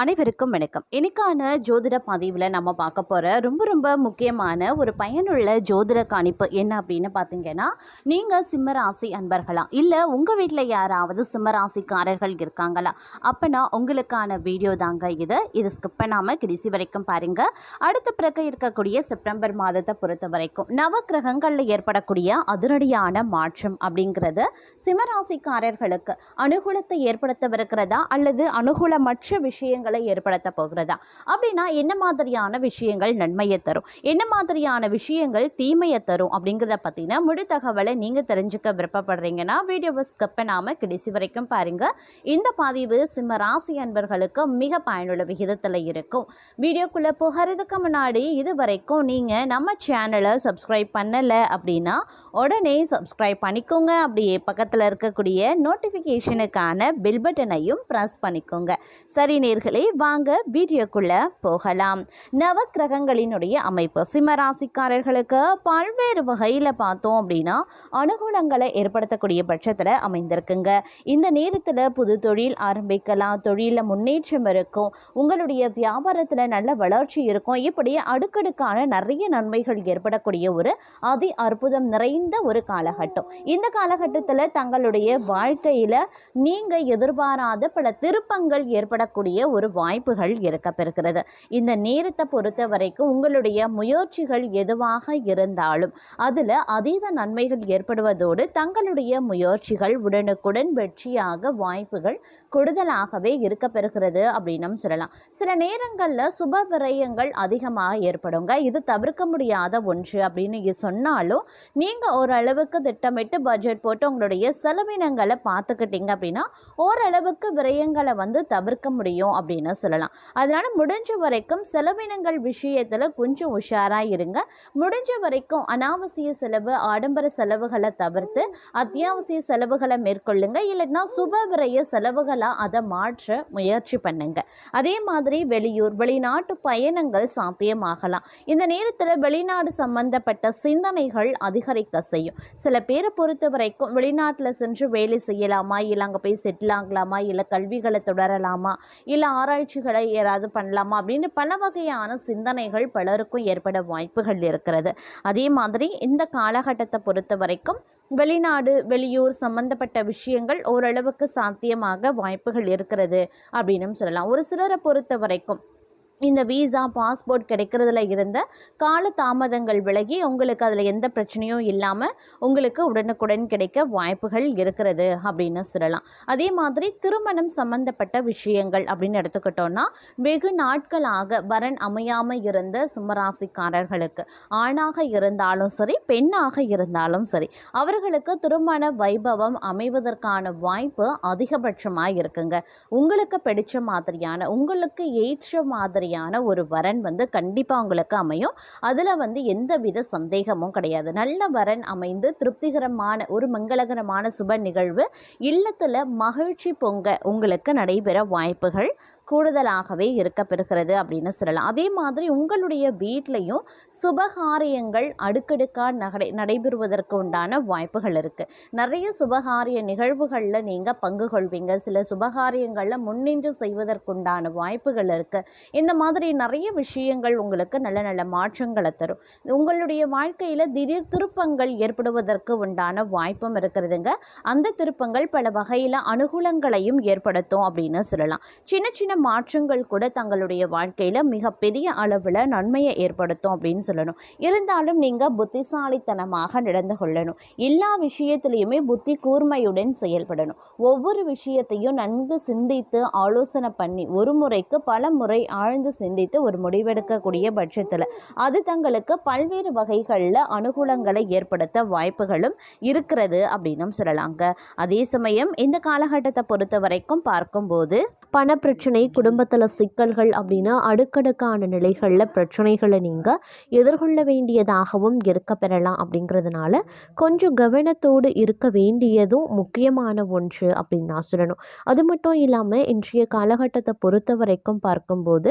அனைவருக்கும் வணக்கம். இன்னைக்கான ஜோதிட பதிவில் நம்ம பார்க்க போகிற ரொம்ப ரொம்ப முக்கியமான ஒரு பயனுள்ள ஜோதிட கணிப்பு என்ன அப்படின்னு பார்த்தீங்கன்னா நீங்கள் சிம்மராசி அன்பர்களா? இல்லை உங்கள் வீட்டில் யாராவது சிம்மராசிக்காரர்கள் இருக்காங்களா? அப்போனா உங்களுக்கான வீடியோ தாங்க இது. இது ஸ்கிப் பண்ணாமல் கடைசி வரைக்கும் பாருங்கள் அடுத்த பிறகு இருக்கக்கூடிய செப்டம்பர் மாதத்தை பொறுத்த வரைக்கும் நவ கிரகங்களில் ஏற்படக்கூடிய அதிரடியான மாற்றம் அப்படிங்கிறது சிம்மராசிக்காரர்களுக்கு அனுகூலத்தை ஏற்படுத்தவிருக்கிறதா? அல்லது அனுகூலமற்ற விஷயங்கள் ஏற்படுத்த போகிறதா? அப்படின்னா என்ன மாதிரியான விஷயங்கள் நன்மையை தரும்? என்ன மாதிரியான விஷயங்கள் தீமையை தரும்? அப்படிங்கிறத பற்றின முழு தகவலை நீங்கள் தெரிஞ்சுக்க விருப்பப்படுறீங்கன்னா வீடியோவை ஸ்கிப் பண்ணாமல் கடைசி வரைக்கும் பாருங்கள் இந்த பதிவு சிம்ம ராசி அன்பர்களுக்கு மிக பயனுள்ள விகிதத்தில் இருக்கும். வீடியோக்குள்ளே போகிறதுக்கு முன்னாடி இது வரைக்கும் நீங்கள் நம்ம சேனலை சப்ஸ்கிரைப் பண்ணலை அப்படின்னா உடனே சப்ஸ்கிரைப் பண்ணிக்கோங்க. அப்படியே பக்கத்தில் இருக்கக்கூடிய நோட்டிஃபிகேஷனுக்கான பில் பட்டனையும் ப்ரெஸ் பண்ணிக்கோங்க. சரி நேர்களே வாங்க வீடியோக்குள்ள போகலாம். நவ கிரகங்களினுடைய அமைப்பு. சிம்ம ராசிக்காரர்களுக்கு பல்வேறு வகையில் பார்த்தோம் அப்படின்னா அனுகூலங்களை ஏற்படுத்தக்கூடிய பட்சத்தில் அமைந்திருக்குங்க. இந்த நேரத்தில் புது தொழில் ஆரம்பிக்கலாம். தொழிலில் முன்னேற்றம் இருக்கும். உங்களுடைய வியாபாரத்தில் நல்ல வளர்ச்சி இருக்கும். இப்படி அடுக்கடுக்கான நிறைய நன்மைகள் ஏற்படக்கூடிய ஒரு அதி அற்புதம் நிறைந்த ஒரு காலகட்டம். இந்த காலகட்டத்தில் தங்களுடைய வாழ்க்கையில் நீங்கள் எதிர்பாராத பல திருப்பங்கள் ஏற்படக்கூடிய ஒரு வாய்ப்புகள் இருக்கப்பெறுகிறது. இந்த நேரத்தை பொறுத்த வரைக்கும் உங்களுடைய முயற்சிகள் எதுவாக இருந்தாலும் அதில் அதீத நன்மைகள் ஏற்படுவதோடு தங்களுடைய முயற்சிகள் உடனுக்குடன் வெற்றியாக வாய்ப்புகள் கூடுதலாகவே இருக்கப்பெறுகிறது அப்படின்னும் சொல்லலாம். சில நேரங்களில் சுப விரயங்கள் அதிகமாக ஏற்படுங்க. இது தவிர்க்க முடியாத ஒன்று அப்படின்னு சொன்னாலும் நீங்கள் ஓரளவுக்கு திட்டமிட்டு பட்ஜெட் போட்டு உங்களுடைய செலவினங்களை பார்த்துக்கிட்டீங்க அப்படின்னா ஓரளவுக்கு விரயங்களை வந்து தவிர்க்க முடியும் அப்படின்னு சொல்லலாம். அதனால் முடிஞ்ச வரைக்கும் செலவினங்கள் விஷயத்தில் கொஞ்சம் உஷாராக இருங்க. முடிஞ்ச வரைக்கும் அனாவசிய செலவு ஆடம்பர செலவுகளை தவிர்த்து அத்தியாவசிய செலவுகளை மேற்கொள்ளுங்க. இல்லைன்னா சுப விரைய செலவுகளாக அதை மாற்ற முயற்சி பண்ணுங்க. அதே மாதிரி வெளியூர் வெளிநாட்டு பயணங்கள் சாத்தியமாகலாம். இந்த நேரத்தில் வெளிநாடு சம்பந்தப்பட்ட சிந்தனைகள் அதிகரிக்க செய்யும். சில பேரை பொறுத்த வரைக்கும் வெளிநாட்டில் சென்று வேலை செய்யலாமா? இல்லை அங்கே போய் செட்டில் ஆகலாமா? இல்லை கல்விகளை தொடரலாமா? இல்லை ஆராய்ச்சிகளை யாராவது பண்ணலாமா அப்படின்னு பல வகையான சிந்தனைகள் பலருக்கும் ஏற்பட வாய்ப்புகள் இருக்கிறது. அதே மாதிரி இந்த காலகட்டத்தை பொறுத்த வரைக்கும் வெளிநாடு வெளியூர் சம்பந்தப்பட்ட விஷயங்கள் ஓரளவுக்கு சாத்தியமாக வாய்ப்புகள் இருக்கிறது அப்படின்னும் சொல்லலாம். ஒரு சிலரை பொறுத்த வரைக்கும் இந்த வீசா பாஸ்போர்ட் கிடைக்கிறதுல இருந்த கால தாமதங்கள் விலகி உங்களுக்கு அதில் எந்த பிரச்சனையும் இல்லாமல் உங்களுக்கு உடனுக்குடன் கிடைக்க வாய்ப்புகள் இருக்கிறது அப்படின்னு சொல்லலாம். அதே மாதிரி திருமணம் சம்பந்தப்பட்ட விஷயங்கள் அப்படின்னு எடுத்துக்கிட்டோம்னா வெகு நாட்களாக வரன் அமையாமல் இருந்த சிம்மராசிக்காரர்களுக்கு ஆணாக இருந்தாலும் சரி பெண்ணாக இருந்தாலும் சரி அவர்களுக்கு திருமண வைபவம் அமைவதற்கான வாய்ப்பு அதிகபட்சமாக இருக்குங்க உங்களுக்கு பிடிச்ச மாதிரியான உங்களுக்கு ஏற்ற மாதிரி மாதிரியான ஒரு வரன் வந்து கண்டிப்பாக உங்களுக்கு அமையும். அதில் வந்து எந்தவித சந்தேகமும் கிடையாது. நல்ல வரன் அமைந்து திருப்திகரமான ஒரு மங்களகரமான சுப நிகழ்வு இல்லத்தில் மகிழ்ச்சி பொங்க உங்களுக்கு நடைபெற வாய்ப்புகள் கூடுதலாகவே இருக்கப்பெறுகிறது அப்படின்னு சொல்லலாம். அதே மாதிரி உங்களுடைய வீட்லேயும் சுபகாரியங்கள் அடுக்கடுக்காக நகடை நடைபெறுவதற்கு உண்டான வாய்ப்புகள் இருக்குது நிறைய சுபகாரிய நிகழ்வுகளில் நீங்கள் பங்கு கொள்வீங்க. சில சுபகாரியங்களில் முன்னின்று செய்வதற்குண்டான வாய்ப்புகள் இருக்குது இந்த மாதிரி நிறைய விஷயங்கள் உங்களுக்கு நல்ல நல்ல மாற்றங்களை தரும். உங்களுடைய வாழ்க்கையில் திடீர் திருப்பங்கள் ஏற்படுவதற்கு உண்டான வாய்ப்பும் இருக்கிறதுங்க அந்த திருப்பங்கள் பல வகையில் அனுகூலங்களையும் ஏற்படுத்தும் அப்படின்னு சொல்லலாம். சின்ன சின்ன மாற்றங்கள் கூட தங்களுடைய வாழ்க்கையில் மிகப்பெரிய அளவில் நன்மையை ஏற்படுத்தும் அப்படின்னு சொல்லணும். இருந்தாலும் நீங்கள் புத்திசாலித்தனமாக நடந்து கொள்ளணும். எல்லா விஷயத்திலையுமே புத்தி கூர்மையுடன் செயல்படணும். ஒவ்வொரு விஷயத்தையும் நன்கு சிந்தித்து ஆலோசனை பண்ணி ஒரு முறைக்கு பல முறை ஆழ்ந்து சிந்தித்து ஒரு முடிவெடுக்கக்கூடிய பட்சத்தில் அது தங்களுக்கு பல்வேறு வகைகளில் அனுகூலங்களை ஏற்படுத்த வாய்ப்புகளும் இருக்கிறது அப்படின்னும் சொல்லலாங்க. அதே சமயம் இந்த காலகட்டத்தை பொறுத்த வரைக்கும் பார்க்கும்போது பணப்பிரச்சனை குடும்பத்தில் சிக்கல்கள் அப்படின்னு அடுக்கடுக்கான நிலைகளில் பிரச்சனைகளை நீங்கள் எதிர்கொள்ள வேண்டியதாகவும் இருக்க பெறலாம் அப்படிங்கிறதுனால கொஞ்சம் கவனத்தோடு இருக்க வேண்டியதும் முக்கியமான ஒன்று அப்படின்னு நான் சொல்லணும். அது மட்டும் இல்லாமல் இன்றைய காலகட்டத்தை பொறுத்த வரைக்கும் பார்க்கும்போது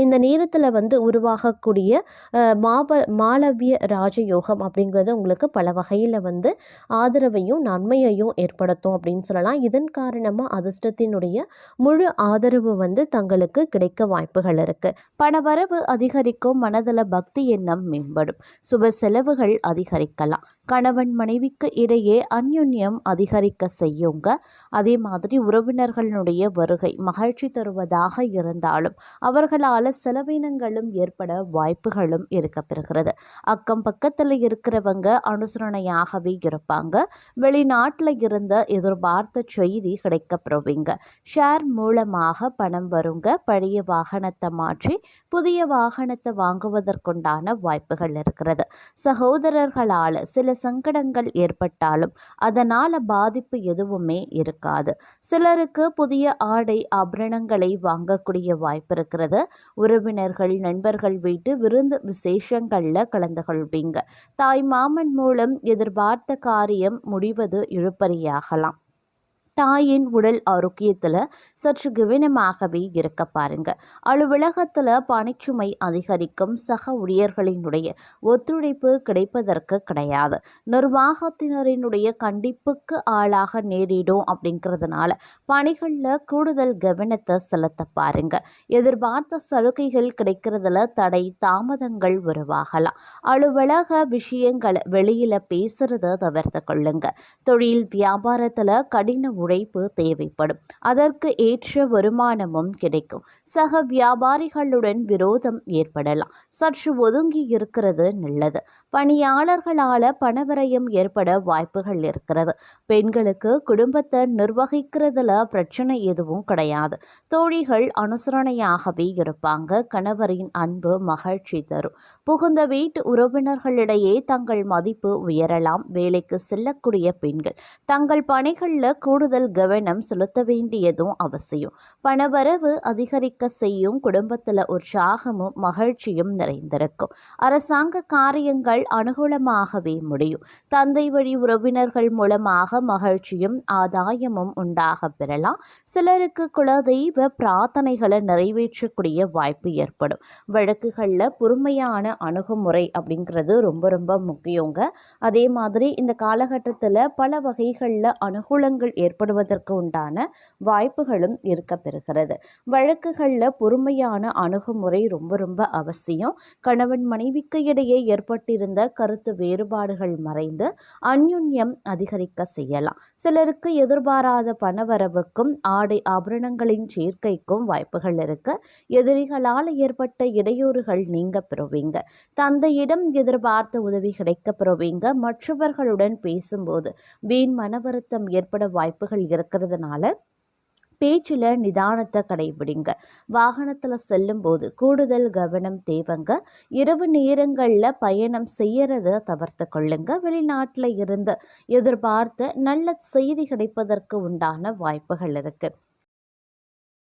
இந்த நேரத்தில் வந்து உருவாகக்கூடிய மாப மாளவிய ராஜயோகம் அப்படிங்கிறது உங்களுக்கு பல வகையில் வந்து ஆதரவையும் நன்மையையும் ஏற்படுத்தும் அப்படின்னு சொல்லலாம். இதன் காரணமாக அதிர்ஷ்டத்தினுடைய முழு ஆதரவு வந்து தங்களுக்கு கிடைக்க வாய்ப்புகள் இருக்குது பணவரவு அதிகரிக்கும் மனதில் பக்தி எண்ணம் மேம்படும். சுப செலவுகள் அதிகரிக்கலாம். கணவன் மனைவிக்கு இடையே அந்யுன்யம் அதிகரிக்க செய்யுங்க. அதே மாதிரி உறவினர்களுடைய வருகை மகிழ்ச்சி தருவதாக இருந்தாலும் அவர்களால் செலவினங்களும் ஏற்பட வாய்ப்புகளும் இருக்கப்பெறுகிறது அக்கம் பக்கத்தில் இருக்கிறவங்க அனுசரணையாகவே இருப்பாங்க. வெளிநாட்டில் இருந்த எதிர்பார்த்த செய்தி கிடைக்கப்பெறுவீங்க. ஷேர் மூலமாக பணம் வருங்க. பழைய வாகனத்தை மாற்றி புதிய வாகனத்தை வாங்குவதற்குண்டான வாய்ப்புகள் இருக்கிறது. சகோதரர்களால் சில சங்கடங்கள் ஏற்பட்டாலும் அதனால் பாதிப்பு எதுவுமே இருக்காது. சிலருக்கு புதிய ஆடை ஆபரணங்களை வாங்கக்கூடிய வாய்ப்பு இருக்கிறது. உறவினர்கள் நண்பர்கள் வீட்டு விருந்து விசேஷங்களில் கலந்து கொள்வீங்க தாய் மாமன் மூலம் எதிர்பார்த்த காரியம் முடிவது இழுப்பறியாகலாம் தாயின் உடல் ஆரோக்கியத்தில் சற்று கவனமாகவே இருக்க பாருங்க. அலுவலகத்தில் பணிச்சுமை அதிகரிக்கும் சக ஊழியர்களினுடைய ஒத்துழைப்பு கிடைப்பதற்கு கிடையாது. நிர்வாகத்தினரினுடைய கண்டிப்புக்கு ஆளாக நேரிடும் அப்படிங்கிறதுனால பணிகளில் கூடுதல் கவனத்தை செலுத்த பாருங்க. எதிர்பார்த்த சலுகைகள் கிடைக்கிறதுல தடை தாமதங்கள் உருவாகலாம். அலுவலக விஷயங்களை வெளியில் பேசுறத தவிர்த்து கொள்ளுங்க. தொழில் வியாபாரத்தில் கடின உழைப்பு தேவைப்படும். அதற்கு ஏற்ற வருமானமும் கிடைக்கும். சக வியாபாரிகளுடன் விரோதம் ஏற்படலாம். சற்று ஒதுங்கி இருக்கிறது நல்லது. பணியாளர்களால் பணவிரயம் ஏற்பட வாய்ப்புகள் இருக்கிறது. பெண்களுக்கு குடும்பத்தை நிர்வகிக்கிறதுல பிரச்சனை எதுவும் கிடையாது. தோழிகள் அனுசரணையாகவே இருப்பாங்க. கணவரின் அன்பு மகிழ்ச்சி தரும். புகுந்த வீட்டு உறவினர்களிடையே தங்கள் மதிப்பு உயரலாம். வேலைக்கு செல்லக்கூடிய பெண்கள் தங்கள் பணிகளில் கூடுதல் கவனம் செலுத்த வேண்டியதும் அவசியம். பணவரவு அதிகரிக்க செய்யும் குடும்பத்தில் உற்சாகமும் மகிழ்ச்சியும் நிறைந்திருக்கும். அரசாங்க காரியங்கள் அனுகூலமாகவே முடியும். தந்தை வழி உறவினர்கள் மூலமாக மகிழ்ச்சியும் ஆதாயமும் உண்டாக பெறலாம். சிலருக்கு குலதெய்வ பிரார்த்தனைகளை நிறைவேற்றக்கூடிய வாய்ப்பு ஏற்படும். வழக்குகளில் பொறுமையான அணுகுமுறை அப்படிங்கிறது ரொம்ப ரொம்ப முக்கியங்க. அதே மாதிரி இந்த காலகட்டத்தில் பல வகைகளில் அனுகூலங்கள் ஏற்படும் ஏற்படுவதற்கு உண்டான வாய்ப்புகளும் இருக்க பெறுகிறது வழக்குகளில் பொறுமையான அணுகுமுறை ரொம்ப ரொம்ப அவசியம். கணவன் மனைவிக்கு இடையே ஏற்பட்டிருந்த கருத்து வேறுபாடுகள் மறைந்து அந்யுன்யம் அதிகரிக்க செய்யலாம். சிலருக்கு எதிர்பாராத பணவரவுக்கும் ஆடை ஆபரணங்களின் சேர்க்கைக்கும் வாய்ப்புகள் இருக்கு. எதிரிகளால் ஏற்பட்ட இடையூறுகள் நீங்க பெறுவீங்க. தந்தையிடம் எதிர்பார்த்த உதவி கிடைக்க பெறுவீங்க. மற்றவர்களுடன் பேசும்போது வீண் மன வருத்தம் ஏற்பட வாய்ப்புகள் இருக்கிறதுனால பேச்சில் நிதானத்தை கடைபிடிங்க. வாகனத்தில் செல்லும்போது கூடுதல் கவனம் தேவைங்க. இரவு நேரங்களில் பயணம் செய்யறத தவிர்த்து கொள்ளுங்க. வெளிநாட்டில் இருந்து எதிர்பார்த்த நல்ல செய்தி கிடைப்பதற்கு உண்டான வாய்ப்புகள் இருக்குது